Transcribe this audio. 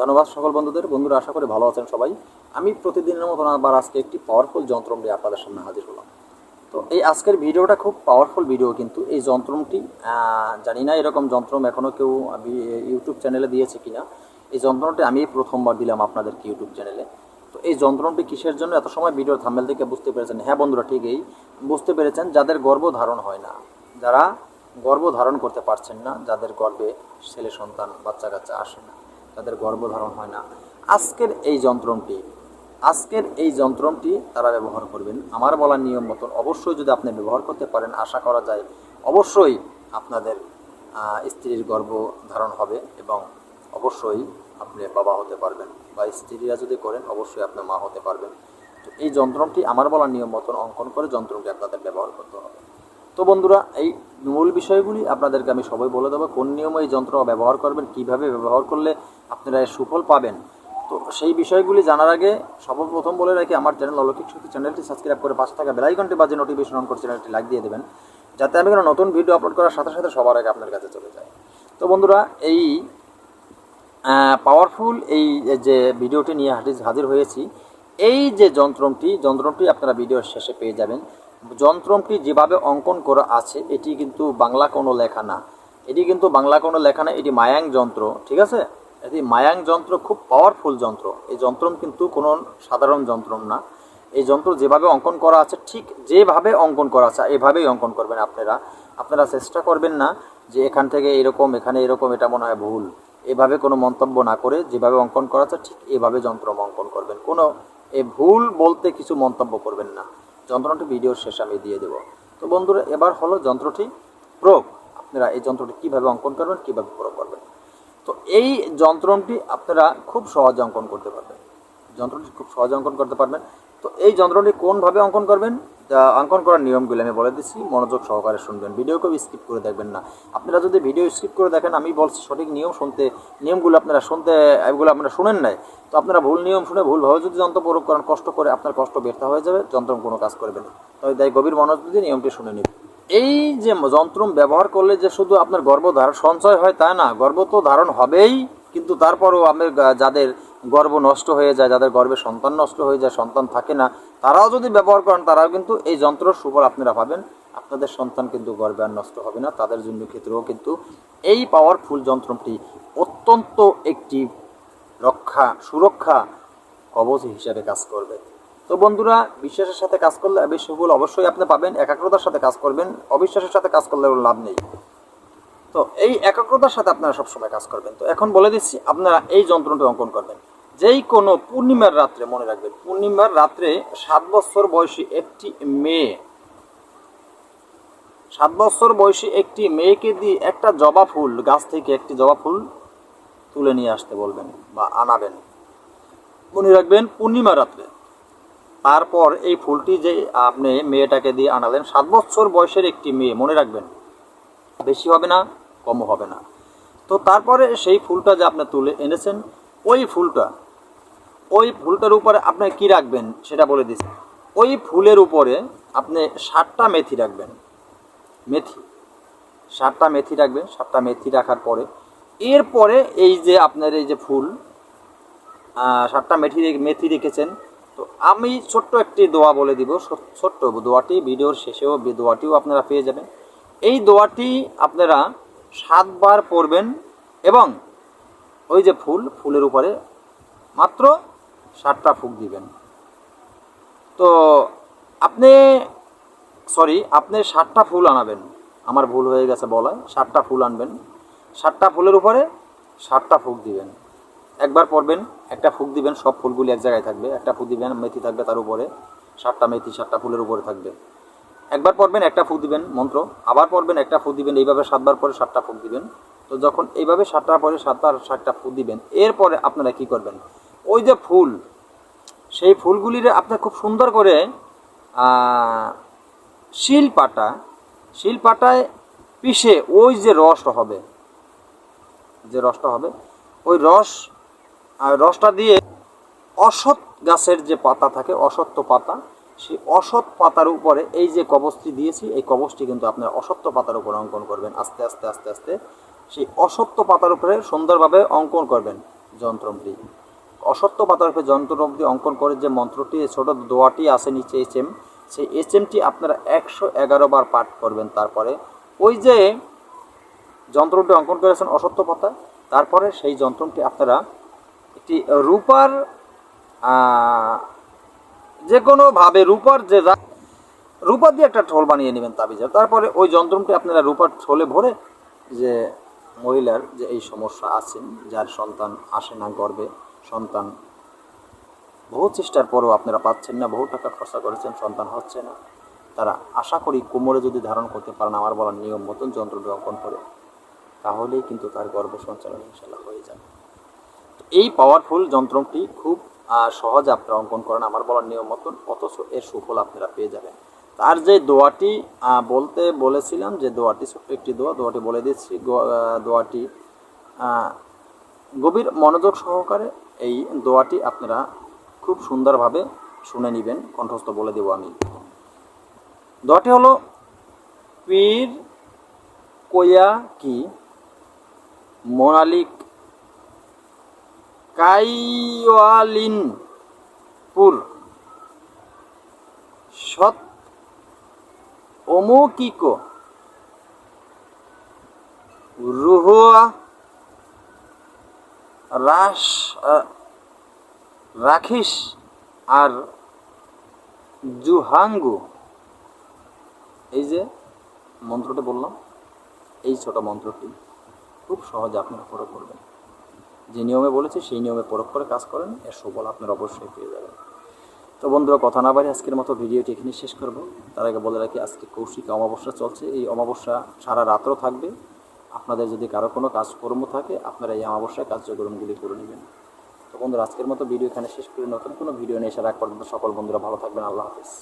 ধন্যবাদ সকল বন্ধুদের। বন্ধুরা, আশা করি ভালো আছেন সবাই। আমি প্রতিদিনের মতন আবার আজকে একটি পাওয়ারফুল যন্ত্র নিয়ে আপনাদের সামনে হাজির হলাম। তো এই আজকের ভিডিওটা খুব পাওয়ারফুল ভিডিও কিন্তু। এই যন্ত্রমটি জানি না এরকম যন্ত্রম এখনও কেউ ইউটিউব চ্যানেলে দিয়েছে কিনা। এই যন্ত্রটি আমি প্রথমবার দিলাম আপনাদেরকে ইউটিউব চ্যানেলে তো এই যন্ত্রটি কিসের জন্য? এত সময় ভিডিওর থাম্বেল থেকে বুঝতে পেরেছেন। হ্যাঁ বন্ধুরা ঠিকই বুঝতে পেরেছেন, যাদের গর্ব ধারণ হয় না, যারা গর্ভ ধারণ করতে পারছেন না, যাদের গর্ভে ছেলে সন্তান বাচ্চা কাচ্চা আসে না তাদের গর্ভধারণ হয় না। আজকের এই যন্ত্রটি আজকের এই যন্ত্রটি তারা ব্যবহার করবেন। আমার বলার নিয়ম মতন অবশ্যই যদি আপনি ব্যবহার করতে পারেন, আশা করা যায় অবশ্যই আপনাদের স্ত্রীর গর্ভ ধারণ হবে এবং অবশ্যই আপনি বাবা হতে পারবেন বা স্ত্রীরা যদি করেন, অবশ্যই আপনি মা হতে পারবেন। তো এই যন্ত্রটি আমার বলার নিয়ম মতন অঙ্কন করে যন্ত্রটি আপনাদের ব্যবহার করতে হবে। তো বন্ধুরা, এই মূল বিষয়গুলি আপনাদেরকে আমি সবাই বলে দেবো। কোন নিয়মে এই যন্ত্র ব্যবহার করবেন, কীভাবে ব্যবহার করলে আপনারা সুফল পাবেন। তো সেই বিষয়গুলি জানার আগে সর্বপ্রথম বলে রাখি, আমার চ্যানেল অলৌকিক শক্তি চ্যানেলটি সাবস্ক্রাইব করে পাশে থাকা বেলাইকনটি বাজে নোটিফিকেশন অন করে চ্যানেলটি লাইক দিয়ে দেবেন, যাতে আমি কোনো নতুন ভিডিও আপলোড করার সাথে সাথে সবার আগে আপনার কাছে চলে যায়। তো বন্ধুরা, এই পাওয়ারফুল এই যে ভিডিওটি নিয়ে হাজির হাজির হয়েছি, এই যে যন্ত্রটি যন্ত্রটি আপনারা ভিডিওর শেষে পেয়ে যাবেন। যন্ত্রটি যেভাবে অঙ্কন করা আছে, এটি কিন্তু বাংলা কোনো লেখা না। এটি কিন্তু বাংলা কোনো লেখা না, এটি মায়াং যন্ত্র, ঠিক আছে? এটি মায়াং যন্ত্র খুব পাওয়ারফুল যন্ত্র। এই যন্ত্র কিন্তু কোনো সাধারণ যন্ত্র না। এই যন্ত্র যেভাবে অঙ্কন করা আছে, ঠিক যেভাবে অঙ্কন করা আছে, এভাবেই অঙ্কন করবেন আপনারা। আপনারা চেষ্টা করবেন না যে এখান থেকে এরকম, এখানে এরকম, এটা মনে হয় ভুল। এভাবে কোনো মন্তব্য না করে যেভাবে অঙ্কন করা আছে, ঠিক এভাবে যন্ত্র অঙ্কন করবেন। কোনো এ ভুল বলতে কিছু মন্তব্য করবেন না। যন্ত্রটি ভিডিওর শেষে আমি দিয়ে দেবো। তো বন্ধুরা, এবার হলো যন্ত্রটি প্রয়োগ। আপনারা এই যন্ত্রটি কীভাবে অঙ্কন করবেন, কীভাবে প্রয়োগ করবেন। তো এই যন্ত্রটি আপনারা খুব সহজে অঙ্কন করতে পারবেন। যন্ত্রটি খুব সহজে অঙ্কন করতে পারবেন। তো এই যন্ত্রটি কোনভাবে অঙ্কন করবেন? অঙ্কন করার নিয়মগুলো আমি বলে দিচ্ছি মনোযোগ সহকারে শুনবেন। ভিডিওকে স্কিপ করে দেখবেন না। আপনারা যদি ভিডিও স্কিপ করে দেখেন, আমি বলছি সঠিক নিয়ম শুনতে, নিয়মগুলো আপনারা শুনতে, এগুলো আপনারা শুনেন নাই, তো আপনারা ভুল নিয়ম শুনে ভুলভাবে যদি যন্ত্র প্রয়োগ করেন, কষ্ট করে আপনার কষ্ট ব্যর্থ হয়ে যাবে, যন্ত্র কোনো কাজ করবে না। তবে তাই গভীর মনোযোগ দিয়ে নিয়মটি শুনে নিন। এই যে যন্ত্র ব্যবহার করলে যে শুধু আপনার গর্ভধারণ সঞ্চয় হয় তা না, গর্ভ তো ধারণ হবেই, কিন্তু তারপরও আমি যাদের গর্ভ নষ্ট হয়ে যায়, যাদের গর্ভে সন্তান নষ্ট হয়ে যায়, সন্তান থাকে না, তারাও যদি ব্যবহার করেন, তারাও কিন্তু এই যন্ত্রের সুফল আপনারা পাবেন। আপনাদের সন্তান কিন্তু গর্ভে আর নষ্ট হবে না, তাদের জন্য ক্ষেত্রেও কিন্তু এই পাওয়ারফুল যন্ত্রটি অত্যন্ত একটি রক্ষা, সুরক্ষা কবচ হিসাবে কাজ করবে। তো বন্ধুরা, বিশ্বাসের সাথে কাজ করলে সুফল অবশ্যই আপনি পাবেন, একাগ্রতার সাথে কাজ করবেন, অবিশ্বাসের সাথে কাজ করলে লাভ নেই। তো এই একাগ্রতার সাথে আপনারা সবসময় কাজ করবেন। তো এখন বলে দিচ্ছি, আপনারা এই যন্ত্রটি অঙ্কন করবেন। যেই কোনো পূর্ণিমার রাত্রে মনে রাখবেন, পূর্ণিমার রাত্রে সাত বছর বয়সী একটি মেয়ে, সাত বছর বয়সী একটি মেয়েকে দিয়ে একটা জবা ফুল, গাছ থেকে একটি জবা ফুল তুলে নিয়ে আসতে বলবেন বা আনাবেন। মনে রাখবেন পূর্ণিমা রাত্রে তারপর এই ফুলটি যে আপনি মেয়েটাকে দিয়ে আনালেন, সাত বছর বয়সের একটি মেয়ে, মনে রাখবেন। বেশি হবে না কমও হবে না। তো তারপরে সেই ফুলটা যে আপনি তুলে এনেছেন, ওই ফুলটা, ওই ফুলটার উপরে আপনি কি রাখবেন সেটা বলে দিচ্ছি। ওই ফুলের উপরে আপনি ষাটটা মেথি রাখবেন। মেথি ষাটটা মেথি রাখবেন ষাটটা মেথি রাখার পরে। এরপরে এই যে আপনার এই যে ফুল ষাটটা মেথি মেথি রেখেছেন তো আমি ছোট্ট একটি দোয়া বলে দিব ছোট্ট দোয়াটি, ভিডিওর শেষেও দোয়াটিও আপনারা পেয়ে যাবেন। এই দোয়াটি আপনারা সাতবার পড়বেন এবং ওই যে ফুল, ফুলের উপরে মাত্র ষাটটা ফুক দিবেন। তো আপনি, সরি, আপনি ষাটটা ফুল আনাবেন। আমার ভুল হয়ে গেছে বলা ষাটটা ফুল আনবেন। ষাটটা ফুলের উপরে ষাটটা ফুক দিবেন। একবার পড়বেন একটা ফুক দিবেন, সব ফুলগুলি এক জায়গায় থাকবে। একটা ফুক দিবেন, মেথি থাকবে তার উপরে, সাতটা মেথি, সাতটা ফুলের উপরে থাকবে। একবার পড়বেন একটা ফুক দিবেন, মন্ত্র। আবার পড়বেন একটা ফুক দিবেন, এইভাবে সাতবার পরে সাতটা ফুক দিবেন। তো যখন এইভাবে সাতটা পরে সাতবার সাতটা ফুক দিবেন, এরপরে আপনারা কি করবেন? ওই যে ফুল, সেই ফুলগুলির আপনার খুব সুন্দর করে শিল পাটা, শিল পাটায় পিষে ওই যে রসটা হবে, যে রসটা হবে, ওই রস রসটা দিয়ে অসৎ গাছের যে পাতা থাকে, অসত্য পাতা, সেই অসৎ পাতার উপরে এই যে কবচটি দিয়েছি, এই কবচটি কিন্তু আপনার অসত্য পাতার উপরে অঙ্কন করবেন। আস্তে আস্তে আস্তে আস্তে সেই অসত্য পাতার উপরে সুন্দরভাবে অঙ্কন করবেন যন্ত্রটি অসত্য পাতারূপে যন্ত্রটি অঙ্কন করে যে মন্ত্রটি ছোট দোয়াটি আছে নিচে এইচ এম সেই এইচ এমটি আপনারা একশো এগারো বার পাঠ করবেন তারপরে। ওই যে যন্ত্রটি অঙ্কন করেছেন অসত্য পাতা, তারপরে সেই যন্ত্রটি আপনারা একটি রূপার যে কোনোভাবে রূপার যে রূপা দিয়ে একটা ঠোল বানিয়ে নেবেন তাবিজের তারপরে ওই যন্ত্রটি আপনারা রূপার ঠোলে ভরে যে মহিলার যে এই সমস্যা আছেন যার সন্তান আসে না গর্বে সন্তান বহু চেষ্টার পরও আপনারা পাচ্ছেন না, বহু টাকা খরচা করেছেন, সন্তান হচ্ছে না। তারা আশা করি কোমরে যদি ধারণ করতে পারেন, আমার বলার নিয়ম মতন যন্ত্রটি অঙ্কন করে, তাহলেই কিন্তু তার গর্ভ সঞ্চালন ইনশাল্লাহ হয়ে যাবে। এই পাওয়ারফুল যন্ত্রটি খুব সহজে আপনারা অঙ্কন করেন, আমার বলার নিয়ম মতন, অথচ এর সুফল আপনারা পেয়ে যাবেন। তার যে দোয়াটি বলতে বলেছিলাম যে দোয়াটি, ছোট্ট একটি দোয়া, দোয়াটি বলে দিচ্ছি দোয়াটি গভীর মনোযোগ সহকারে এই দোয়াটি আপনারা খুব সুন্দরভাবে শুনে নেবেন, কণ্ঠস্থ বলে দেব আমি। দোয়াটি হলো, পীর কোয়া কি, মোনালিক কাইওয়ালিনপুর সৎ অমৌকিক রুহুয়া রাস রাখিস আর জুহাঙ্গু। এই যে মন্ত্রটা বললাম, এই ছোট মন্ত্রটি খুব সহজে আপনারা প্রয়োগ করবেন। যে নিয়মে বলেছি, সেই নিয়মে প্রয়োগ করে কাজ করেন, এর সুফল আপনারা অবশ্যই পেয়ে যাবেন। তো বন্ধুরা, কথা না বাড়ি আজকের মতো ভিডিওটি এখানে শেষ করব। তার আগে বলে রাখি, আজকে কৌশিক অমাবস্যা চলছে। এই অমাবস্যা সারা রাতও থাকবে। আপনাদের যদি কারও কোনো কাজকর্ম থাকে, আপনারা এই অমাবস্যায় কার্যক্রমগুলি করে নেবেন। তো বন্ধুরা, আজকের মতো ভিডিও এখানে শেষ করে। নতুন কোনো ভিডিও নিয়ে এসে রাখ পর্যন্ত সকল বন্ধুরা ভালো থাকবেন। আল্লাহ হাফিজ।